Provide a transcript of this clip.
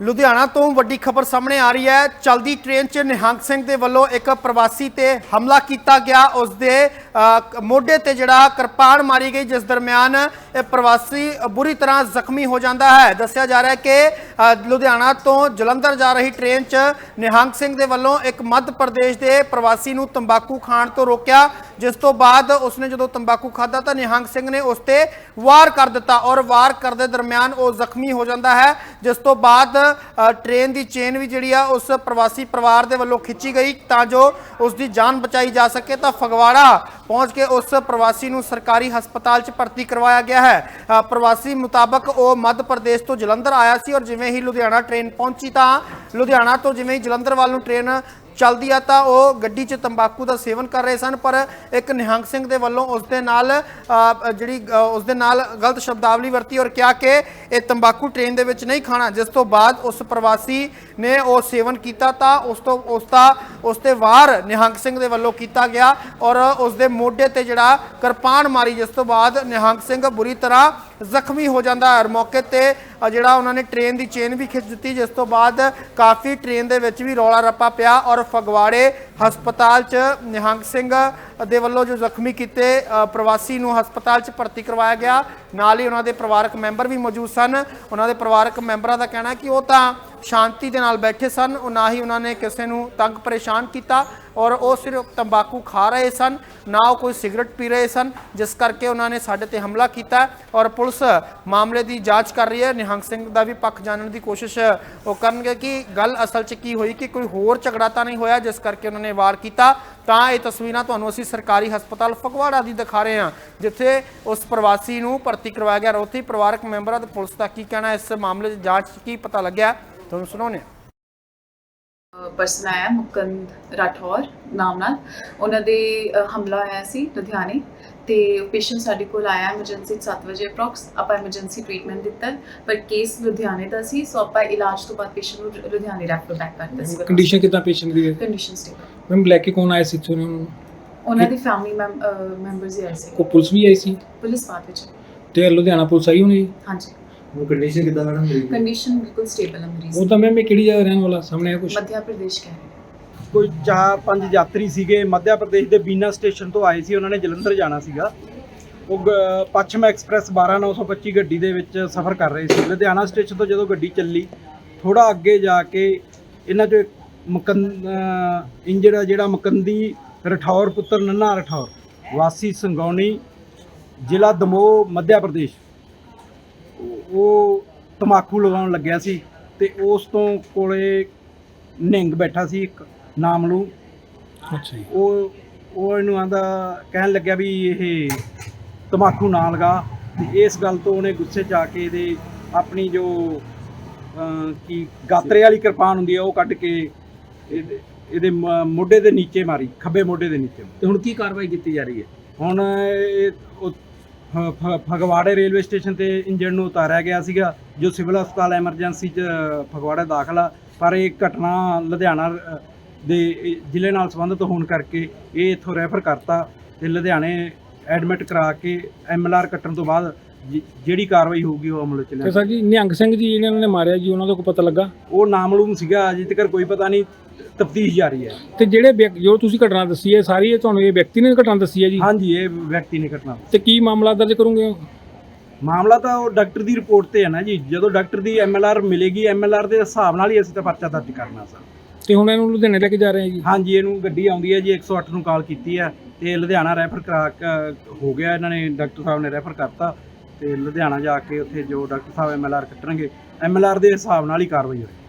ਲੁਧਿਆਣਾ ਤੋਂ ਵੱਡੀ ਖਬਰ ਸਾਹਮਣੇ ਆ ਰਹੀ ਹੈ। ਚਲਦੀ ਟ੍ਰੇਨ 'ਚ ਨਿਹੰਗ ਸਿੰਘ ਦੇ ਵੱਲੋਂ ਇੱਕ ਪ੍ਰਵਾਸੀ ਤੇ ਹਮਲਾ ਕੀਤਾ ਗਿਆ। ਉਸ ਦੇ ਮੋਢੇ ਤੇ ਜਿਹੜਾ ਕਿਰਪਾਨ ਮਾਰੀ ਗਈ, ਜਿਸ ਦਰਮਿਆਨ ਇਹ ਪ੍ਰਵਾਸੀ ਬੁਰੀ ਤਰ੍ਹਾਂ ਜ਼ਖਮੀ ਹੋ ਜਾਂਦਾ ਹੈ। ਦੱਸਿਆ ਜਾ ਰਿਹਾ ਹੈ ਕਿ ਲੁਧਿਆਣਾ ਤੋਂ ਜਲੰਧਰ ਜਾ ਰਹੀ ਟ੍ਰੇਨ 'ਚ ਨਿਹੰਗ ਸਿੰਘ ਦੇ ਵੱਲੋਂ ਇੱਕ ਮੱਧ ਪ੍ਰਦੇਸ਼ ਦੇ ਪ੍ਰਵਾਸੀ ਨੂੰ ਤੰਬਾਕੂ ਖਾਣ ਤੋਂ ਰੋਕਿਆ। ਜਿਸ ਤੋਂ ਬਾਅਦ ਉਸਨੇ ਜਦੋਂ ਤੰਬਾਕੂ ਖਾਧਾ ਤਾਂ ਨਿਹੰਗ ਸਿੰਘ ਨੇ ਉਸ ਤੇ ਵਾਰ ਕਰ ਦਿੱਤਾ ਔਰ ਵਾਰ ਕਰਦੇ ਦਰਮਿਆਨ ਉਹ ਜ਼ਖਮੀ ਹੋ ਜਾਂਦਾ ਹੈ ਜਿਸ ਤੋਂ ਬਾਅਦ ਅ, ਟ੍ਰੇਨ ਦੀ ਚੇਨ ਵੀ ਜਿਹੜੀ ਆ ਉਸ ਪ੍ਰਵਾਸੀ ਪਰਿਵਾਰ ਦੇ ਵੱਲੋਂ ਖਿੱਚੀ ਗਈ ਤਾਂ ਜੋ ਉਸ ਦੀ ਜਾਨ ਬਚਾਈ ਜਾ ਸਕੇ ਤਾਂ ਫਗਵਾੜਾ ਪਹੁੰਚ ਕੇ ਉਸ ਪ੍ਰਵਾਸੀ ਨੂੰ ਸਰਕਾਰੀ ਹਸਪਤਾਲ 'ਚ ਭਰਤੀ ਕਰਵਾਇਆ ਗਿਆ ਹੈ। ਪ੍ਰਵਾਸੀ ਮੁਤਾਬਕ ਉਹ ਮੱਧ ਪ੍ਰਦੇਸ਼ ਤੋਂ ਜਲੰਧਰ ਆਇਆ ਸੀ ਔਰ ਜਿਵੇਂ ਹੀ ਲੁਧਿਆਣਾ ਟ੍ਰੇਨ ਪਹੁੰਚੀ ਤਾਂ ਲੁਧਿਆਣਾ ਤੋਂ ਜਿਵੇਂ ਹੀ ਜਲੰਧਰ ਵੱਲ ਨੂੰ ਟ੍ਰੇਨ ਚਲਦੀ ਆ ਤਾਂ ਉਹ ਗੱਡੀ 'ਚ ਤੰਬਾਕੂ ਦਾ ਸੇਵਨ ਕਰ ਰਹੇ ਸਨ, ਪਰ ਇੱਕ ਨਿਹੰਗ ਸਿੰਘ ਦੇ ਵੱਲੋਂ ਉਸ ਦੇ ਨਾਲ ਜਿਹੜੀ ਉਸ ਦੇ ਨਾਲ ਗਲਤ ਸ਼ਬਦਾਵਲੀ ਵਰਤੀ ਔਰ ਕਿਹਾ ਕਿ ਇਹ ਤੰਬਾਕੂ ਟ੍ਰੇਨ ਦੇ ਵਿੱਚ ਨਹੀਂ ਖਾਣਾ। ਜਿਸ ਤੋਂ ਬਾਅਦ ਉਸ ਪ੍ਰਵਾਸੀ ਨੇ ਉਹ ਸੇਵਨ ਕੀਤਾ ਤਾਂ ਉਸ ਤੋਂ, ਉਸ ਦਾ, ਉਸ ਤੇ ਵਾਰ ਨਿਹੰਗ ਸਿੰਘ ਦੇ ਵੱਲੋਂ ਕੀਤਾ ਗਿਆ ਔਰ ਉਸ ਦੇ ਮੋਢੇ ਤੇ ਜਿਹੜਾ ਕਿਰਪਾਨ ਮਾਰੀ ਜਿਸ ਤੋਂ ਬਾਅਦ ਨਿਹੰਗ ਸਿੰਘ ਬੁਰੀ ਤਰ੍ਹਾਂ ਜ਼ਖਮੀ ਹੋ ਜਾਂਦਾ ਹੈ ਔਰ ਮੌਕੇ ਤੇ ਜਿਹੜਾ ਉਹਨਾਂ ਨੇ ਟ੍ਰੇਨ ਦੀ ਚੇਨ ਵੀ ਖਿੱਚ ਦਿੱਤੀ, ਜਿਸ ਤੋਂ ਬਾਅਦ ਕਾਫੀ ਟ੍ਰੇਨ ਦੇ ਵਿੱਚ ਵੀ ਰੌਲਾ ਰੱਪਾ ਪਿਆ ਔਰ ਫਗਵਾੜੇ ਹਸਪਤਾਲ 'ਚ ਨਿਹੰਗ ਸਿੰਘ ਦੇ ਵੱਲੋਂ ਜੋ ਜ਼ਖਮੀ ਕੀਤੇ ਪ੍ਰਵਾਸੀ ਨੂੰ ਹਸਪਤਾਲ 'ਚ ਭਰਤੀ ਕਰਵਾਇਆ ਗਿਆ। ਨਾਲ ਹੀ ਉਹਨਾਂ ਦੇ ਪਰਿਵਾਰਕ ਮੈਂਬਰ ਵੀ ਮੌਜੂਦ ਸਨ। ਉਹਨਾਂ ਦੇ ਪਰਿਵਾਰਕ ਮੈਂਬਰਾਂ ਦਾ ਕਹਿਣਾ ਕਿ ਉਹ ਤਾਂ ਸ਼ਾਂਤੀ ਦੇ ਨਾਲ ਬੈਠੇ ਸਨ, ਉਹ ਨਾ ਹੀ ਉਹਨਾਂ ਨੇ ਕਿਸੇ ਨੂੰ ਤੰਗ ਪਰੇਸ਼ਾਨ ਕੀਤਾ ਔਰ ਉਹ ਸਿਰਫ ਤੰਬਾਕੂ ਖਾ ਰਹੇ ਸਨ, ਨਾ ਉਹ ਕੋਈ ਸਿਗਰਟ ਪੀ ਰਹੇ ਸਨ, ਜਿਸ ਕਰਕੇ ਉਹਨਾਂ ਨੇ ਸਾਡੇ ਤੇ ਹਮਲਾ ਕੀਤਾ ਔਰ ਪੁਲਿਸ ਮਾਮਲੇ ਦੀ ਜਾਂਚ ਕਰ ਰਹੀ ਹੈ। ਨਿਹੰਗ ਸਿੰਘ ਦਾ ਵੀ ਪੱਖ ਜਾਣਨ ਦੀ ਕੋਸ਼ਿਸ਼ ਉਹ ਕਰਨਗੇ ਕਿ ਗੱਲ ਅਸਲ 'ਚ ਕੀ ਹੋਈ ਕਿ ਕੋਈ ਹੋਰ ਝਗੜਾ ਤਾਂ ਨਹੀਂ ਹੋਇਆ ਜਿਸ ਕਰਕੇ ਉਹਨਾਂ ਨੇ ਵਾਰ ਕੀਤਾ। ਤਾਂ ਇਹ ਤਸਵੀਰਾਂ ਤੁਹਾਨੂੰ ਅਸੀਂ ਸਰਕਾਰੀ ਹਸਪਤਾਲ ਫਗਵਾੜਾ ਦੀ ਦਿਖਾ ਰਹੇ ਹਾਂ, ਜਿੱਥੇ ਉਸ ਪ੍ਰਵਾਸੀ ਨੂੰ ਭਰਤੀ ਕਰਵਾਇਆ ਗਿਆ। ਉੱਥੇ ਪਰਿਵਾਰਕ ਮੈਂਬਰਾਂ ਤੇ ਪੁਲਿਸ ਦਾ ਕੀ ਕਹਿਣਾ ਇਸ ਮਾਮਲੇ ਦੀ ਜਾਂਚ ਕੀ ਪਤਾ ਲੱਗਿਆ? ਤੁਹਾਨੂੰ ਸੁਣਾਉਂਦੇ ਹਾਂ। ਪਰਸਨ ਆਇਆ, ਮੁਕੰਦ ਰਾਠੌਰ, ਨਾਮ ਨਾਲ। ਉਹਨਾਂ ਦੇ ਹਮਲਾ ਹੋਇਆ ਸੀ ਲੁਧਿਆਣੇ। ਤੇ ਪੇਸ਼ੈਂਟ ਸਾਡੇ ਕੋਲ ਆਇਆ ਐਮਰਜੈਂਸੀ 7 ਵਜੇ ਅਪਰੋਕਸ ਆਪਾਂ ਐਮਰਜੈਂਸੀ ਟ੍ਰੀਟਮੈਂਟ ਦਿੱਤਾ ਪਰ ਕੇਸ ਲੁਧਿਆਣੇ ਦਾ ਸੀ ਸੋ ਆਪਾਂ ਇਲਾਜ ਤੋਂ ਬਾਅਦ ਪੇਸ਼ੈਂਟ ਨੂੰ ਲੁਧਿਆਣੇ ਰੈਫਰ ਬੈਕ ਕਰਤਾ ਸੀ। ਕੰਡੀਸ਼ਨ ਕਿਦਾਂ ਪੇਸ਼ੈਂਟ ਦੀ? ਹੈ ਕੰਡੀਸ਼ਨ ਸਟੇਬਲ ਮੈਮ ਲੈ ਕੇ ਕੌਣ ਆਇਆ ਸੀ ਇੱਥੋਂ? ਨੂੰ ਉਹਨਾਂ ਦੀ ਫੈਮਿਲੀ ਮੈਂਬਰਸ ਹੀ ਆਏ ਸੀ। ਕੋ ਪੁਲਿਸ ਵੀ ਆਈ ਸੀ? ਪੁਲਿਸ ਬਾਅਦ ਵਿੱਚ। ਤੇ ਲੁਧਿਆਣਾ ਪੁਲਿਸ ਆਈ ਹੋਣੀ? ਹਾਂਜੀ। ਉਹ ਕੰਡੀਸ਼ਨ ਕਿਦਾਂ ਮੈਡਮ? ਕੰਡੀਸ਼ਨ ਬਿਲਕੁਲ ਸਟੇਬਲ ਹੈ ਮਰੀਜ਼ ਉਹ ਤਾਂ ਮੈਮ ਇਹ ਕਿਹੜੀ ਜਗ੍ਹਾ ਰਹਿਣ ਵਾਲਾ? ਸਾਹਮਣੇ ਆ ਕੁਝ ਮੱਧ ਪ੍ਰਦੇਸ਼ ਕਹਿ ਰਹੇ ਕੋਈ ਚਾਰ ਪੰਜ ਯਾਤਰੀ ਸੀਗੇ ਮੱਧਿਆ ਪ੍ਰਦੇਸ਼ ਦੇ ਬੀਨਾ ਸਟੇਸ਼ਨ ਤੋਂ ਆਏ ਸੀ, ਉਹਨਾਂ ਨੇ ਜਲੰਧਰ ਜਾਣਾ ਸੀਗਾ। ਉਹ ਗ- ਪੱਛਮ ਐਕਸਪ੍ਰੈਸ 12925 ਗੱਡੀ ਦੇ ਵਿੱਚ ਸਫ਼ਰ ਕਰ ਰਹੇ ਸੀ। ਲੁਧਿਆਣਾ ਸਟੇਸ਼ਨ ਤੋਂ ਜਦੋਂ ਗੱਡੀ ਚੱਲੀ ਥੋੜਾ ਅੱਗੇ ਜਾ ਕੇ ਇਹਨਾਂ ਚੋਂ ਇੱਕ ਇੰਜਰ ਜਿਹੜਾ ਮਕੰਦੀ ਰਠੌਰ, ਪੁੱਤਰ ਨੰਨਾ ਰਠੌਰ, ਵਾਸੀ ਸੰਗੌਣੀ, ਜ਼ਿਲ੍ਹਾ ਦਮੋਹ ਮੱਧਿਆ ਪ੍ਰਦੇਸ਼। ਉਹ- ਉਹ ਤਮਾਕੂ ਲਗਾਉਣ ਲੱਗਿਆ ਸੀ ਤੇ ਉਸ ਤੋਂ ਕੋਲੇ ਨਿੰਗ ਬੈਠਾ ਸੀ ਇੱਕ। ਨਾਮਲੂ ਅੱਛਾ ਜੀ। ਉਹ ਉਹ ਇਹਨੂੰ ਆਂਦਾ ਕਹਿਣ ਲੱਗਿਆ ਵੀ ਇਹ ਤਮਾਕੂ ਨਾ ਲਗਾ। ਤੇ ਇਸ ਗੱਲ ਤੋਂ ਉਹਨੇ ਗੁੱਸੇ 'ਚ ਆ ਕੇ ਇਹਦੇ ਆਪਣੀ ਜੋ ਕੀ ਗਾਤਰੇ ਵਾਲੀ ਕਿਰਪਾਨ ਹੁੰਦੀ ਹੈ ਉਹ ਕੱਢ ਕੇ ਇਹਦੇ ਮੋਢੇ ਦੇ ਨੀਚੇ ਮਾਰੀ ਖੱਬੇ ਮੋਢੇ ਦੇ ਨੀਚੇ ਤੇ ਹੁਣ ਕੀ ਕਾਰਵਾਈ ਕੀਤੀ ਜਾ ਰਹੀ ਹੈ? ਹੁਣ ਇਹ ਫਗਵਾੜੇ ਰੇਲਵੇ ਸਟੇਸ਼ਨ ਤੇ ਇੰਜਣ ਨੂੰ ਉਤਾਰਿਆ ਗਿਆ ਸੀਗਾ ਜੋ ਸਿਵਲ ਹਸਪਤਾਲ ਐਮਰਜੈਂਸੀ ਚ ਫਗਵਾੜਾ ਦਾਖਲ ਆ। ਪਰ ਇਹ ਘਟਨਾ ਲੁਧਿਆਣਾ ਦੇ ਜ਼ਿਲ੍ਹੇ ਨਾਲ ਸੰਬੰਧਿਤ ਹੋਣ ਕਰਕੇ ਇਹ ਇੱਥੋਂ ਰੈਫਰ ਕਰਤਾ ਤੇ ਲੁਧਿਆਣੇ ਐਡਮਿਟ ਕਰਾ ਕੇ ਐਮਐਲਆਰ ਕੱਟਣ ਤੋਂ ਬਾਅਦ ਜਿ- ਜਿਹੜੀ ਕਾਰਵਾਈ ਹੋਊਗੀ ਉਹ ਅਮਲ ਚ ਤੇ ਲਿਆ ਸਰ ਜੀ ਨਿਹੰਗ ਸਿੰਘ ਜੀ ਜਿਹਨਾਂ ਨੇ ਮਾਰਿਆ ਜੀ ਉਹਨਾਂ ਦਾ ਕੋਈ ਪਤਾ ਲੱਗਾ? ਉਹ ਨਾਮਲੂਮ ਸੀਗਾ ਅਜੇ ਤੱਕ ਕੋਈ ਪਤਾ ਨਹੀਂ ਤਫਤੀਸ਼ ਜਾਰੀ ਹੈ। ਤੇ ਜਿਹੜੇ ਵਿਅਕ- ਜੋ ਤੁਸੀਂ ਘਟਨਾ ਦੱਸੀ ਹੈ ਸਾਰੀ ਇਹ ਤੁਹਾਨੂੰ ਇਹ ਵਿਅਕਤੀ ਨੇ ਘਟਨਾ ਦੱਸੀ ਹੈ ਜੀ? ਹਾਂਜੀ ਇਹ ਵਿਅਕਤੀ ਨੇ ਘਟਨਾ ਤੇ ਕੀ ਮਾਮਲਾ ਦਰਜ ਕਰੋਗੇ? ਮਾਮਲਾ ਤਾਂ ਉਹ ਡਾਕਟਰ ਦੀ ਰਿਪੋਰਟ ਤੇ ਹੈ ਨਾ ਜੀ। ਜਦੋਂ ਡਾਕਟਰ ਦੀ ਐਮਐਲਆਰ ਮਿਲੇਗੀ ਐਮਐਲਆਰ ਦੇ ਹਿਸਾਬ ਨਾਲ ਹੀ ਅਸੀਂ ਤਾਂ ਪਰਚਾ ਦਰਜ ਕਰਨਾ ਸਰ। ਤੇ ਹੁਣ ਇਹਨੂੰ ਲੁਧਿਆਣੇ ਲੈ ਕੇ ਜਾ ਰਹੇ ਹੈ ਜੀ? ਹਾਂਜੀ, ਇਹਨੂੰ ਗੱਡੀ ਆਉਂਦੀ ਹੈ ਜੀ 108 ਨੂੰ ਕਾਲ ਕੀਤੀ ਹੈ ਤੇ ਲੁਧਿਆਣਾ ਰੈਫਰ ਕਰਾ ਕ ਹੋ ਗਿਆ, ਇਹਨਾਂ ਨੇ ਡਾਕਟਰ ਸਾਹਿਬ ਨੇ ਰੈਫਰ ਕਰਤਾ ਤੇ ਲੁਧਿਆਣਾ ਜਾ ਕੇ ਉੱਥੇ ਜੋ ਡਾਕਟਰ ਸਾਹਿਬ ਐਮਐਲਆਰ ਕੱਟਣਗੇ ਐਮਐਲਆਰ ਦੇ ਹਿਸਾਬ ਨਾਲ ਹੀ ਕਾਰਵਾਈ ਹੋਈ